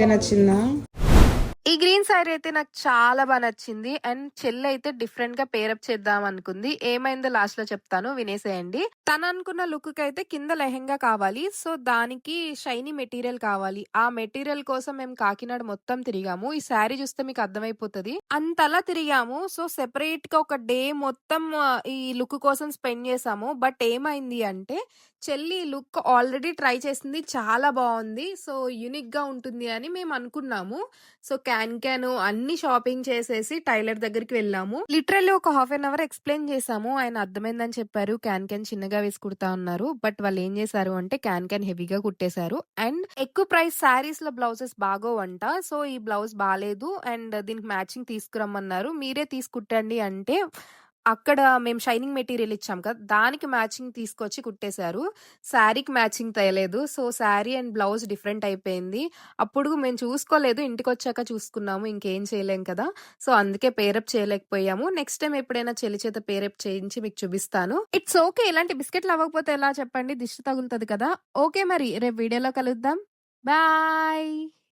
ఇదే నచ్చిందా ఈ గ్రీన్ సారీ అయితే నాకు చాలా బాగా నచ్చింది. అండ్ చెల్లి అయితే డిఫరెంట్గా పేరప్ చేద్దాం అనుకుంది. ఏమైందో లాస్ట్లో చెప్తాను వినేసేయండి. తను అనుకున్న లుక్కి అయితే కింద లెహెంగా కావాలి. సో దానికి షైనీ మెటీరియల్ కావాలి. ఆ మెటీరియల్ కోసం మేము కాకినాడ మొత్తం తిరిగాము. ఈ శారీ చూస్తే మీకు అర్థమైపోతుంది. అంతలా తిరిగాము. సో సెపరేట్గా ఒక డే మొత్తం ఈ లుక్ కోసం స్పెండ్ చేసాము. బట్ ఏమైంది అంటే చెల్లి లుక్ ఆల్రెడీ ట్రై చేసింది. చాలా బాగుంది. సో యూనిక్గా ఉంటుంది అని మేము అనుకున్నాము. సో క్యా క్యాన్ క్యాన్ అన్ని షాపింగ్ చేసేసి టైలర్ దగ్గరికి వెళ్ళాము. లిటరల్లీ ఒక హాఫ్ అన్ అవర్ ఎక్స్ప్లెయిన్ చేసాము ఆయన అర్థమైందని చెప్పారు. క్యాన్ క్యాన్ చిన్నగా వేసి కుడతా ఉన్నారు. బట్ వాళ్ళు ఏం చేశారు అంటే క్యాన్ క్యాన్ హెవీగా కుట్టేశారు. అండ్ ఎక్కువ ప్రైస్ శారీస్లో బ్లౌజెస్ బాగోవంట. సో ఈ బ్లౌజ్ బాగాలేదు అండ్ దీనికి మ్యాచింగ్ తీసుకురమ్మన్నారు. మీరే తీసుకుట్టండి అంటే అక్కడ మేము షైనింగ్ మెటీరియల్ ఇచ్చాం కదా దానికి మ్యాచింగ్ తీసుకొచ్చి కుట్టేశారు. శారీకి మ్యాచింగ్ తేలేదు. So sari and blouse different అయిపోయింది. అప్పుడు మేము చూసుకోలేదు. ఇంటికి వచ్చాక చూసుకున్నాము. ఇంకేం చేయలేం కదా. సో అందుకే పేరప్ చేయలేకపోయాము. నెక్స్ట్ టైం ఎప్పుడైనా చెల్లి చేత పేరప్ చేయించి మీకు చూపిస్తాను. It's okay. ఇలాంటి బిస్కెట్లు అవ్వకపోతే ఎలా చెప్పండి? దిష్టి తగులుతుంది కదా. ఓకే మరి. రేపు వీడియోలో కలుద్దాం. బాయ్.